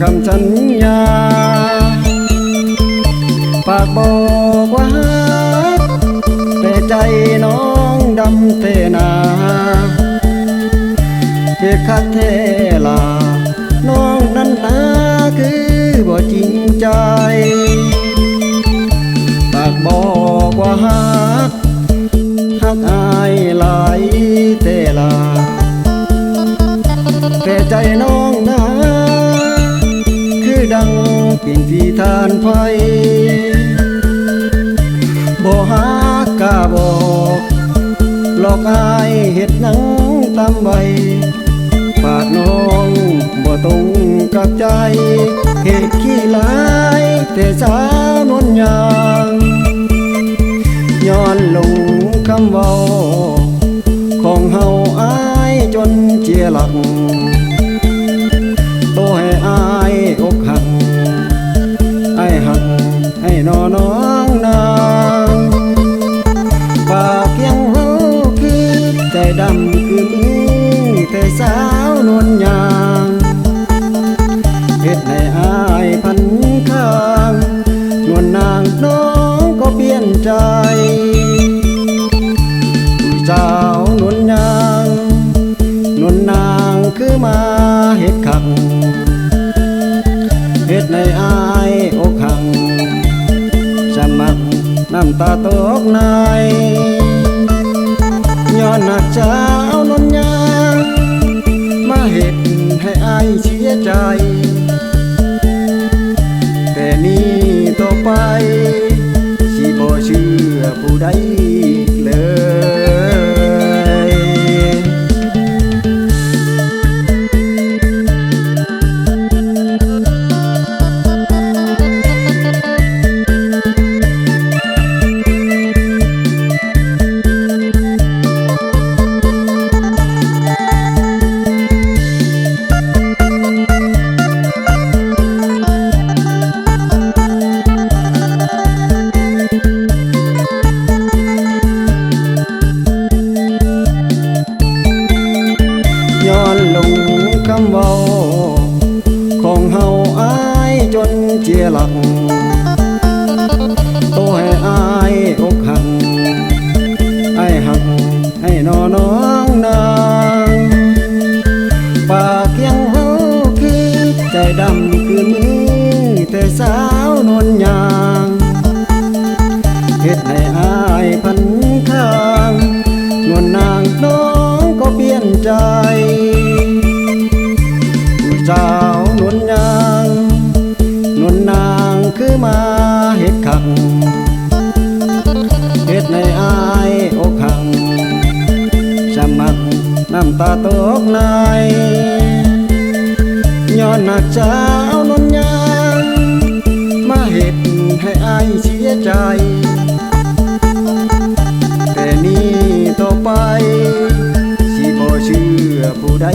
คำสัญญา ปากบอกว่าฮักแต่ใจน้องดำเทนาเจ็บคักเทลา น้องนั้นนาคือบ่จริงใจ ปากบอกว่าฮักฮักอายหลาย ทานไฟบ่ฮักกะบอกหลอกอายเฮ็ดหนังตามไว้ปากน้องบ่ตรงกับใจเหตุขี้หลายแต่สาวนวลยางย้อนลงคำเว้าของเฮาอายจนเจียหลัก ดขังเฮ็ดในอายอกหังจะมักน้ำตาตกในย้อนหนักสาวนวลนางมาเฮ็ดให้อายเสียใจ แต่นี้ต่อไป สิบ่เชื่อผู้ใด วนวลยางเฮ็ดให้อายพันข้างนวลนางน้องก็เปลี่ยนใจผู้สาวนวลนางนวลนางคือมาเฮ็ดขังเฮ็ดในอายอกหังจะมักน้ำตาตกในย้อนหนักสา ใจ แต่นี้ต่อไป สิบ่เชื่อผู้ใด